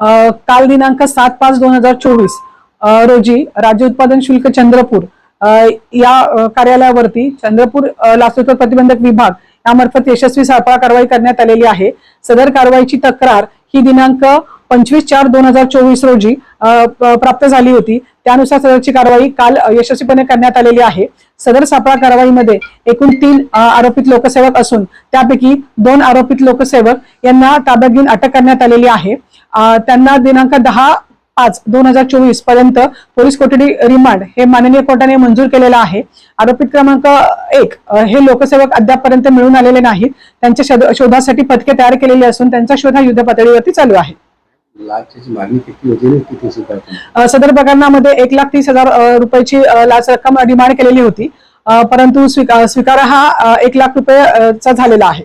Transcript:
काल दिनांक सात पाच दोन हजार चोवीस रोजी राज्य उत्पादन शुल्क चंद्रपूर या कार्यालयावरती चंद्रपूर लाचलुचपत प्रतिबंधक विभाग यामार्फत यशस्वी सापळा कारवाई करण्यात आलेली आहे. सदर कारवाईची तक्रार ही दिनांक पंचवीस चार दोन हजार चोवीस रोजी प्राप्त झाली होती. त्यानुसार सदरची कारवाई काल यशस्वीपणे करण्यात आलेली आहे. सदर सापळा कारवाईमध्ये एकूण तीन आरोपित लोकसेवक असून त्यापैकी दोन आरोपित लोकसेवक यांना ताब्यात घेऊन अटक करण्यात आलेली आहे. त्यांना दिनांक दहा पाच दोन हजार चोवीसपर्यंत पोलीस कोठडी रिमांड हे माननीय कोर्टाने मंजूर केलेलं आहे. आरोपित क्रमांक एक हे लोकसेवक अद्यापपर्यंत मिळून आलेले नाहीत. त्यांच्या शोध- शोधासाठी पथके तयार केलेली असून त्यांचा शोध हा युद्ध पातळीवरती चालू आहे. लाचची मागणी किती होती ना किती स्वीकारतो सदर प्रकरणामध्ये एक लाख तीस हजार रुपयाची लाच रक्कम डिमांड केलेली होती. परंतु स्वीकार स्वीकार हा एक लाख रुपये चा झालेला आहे.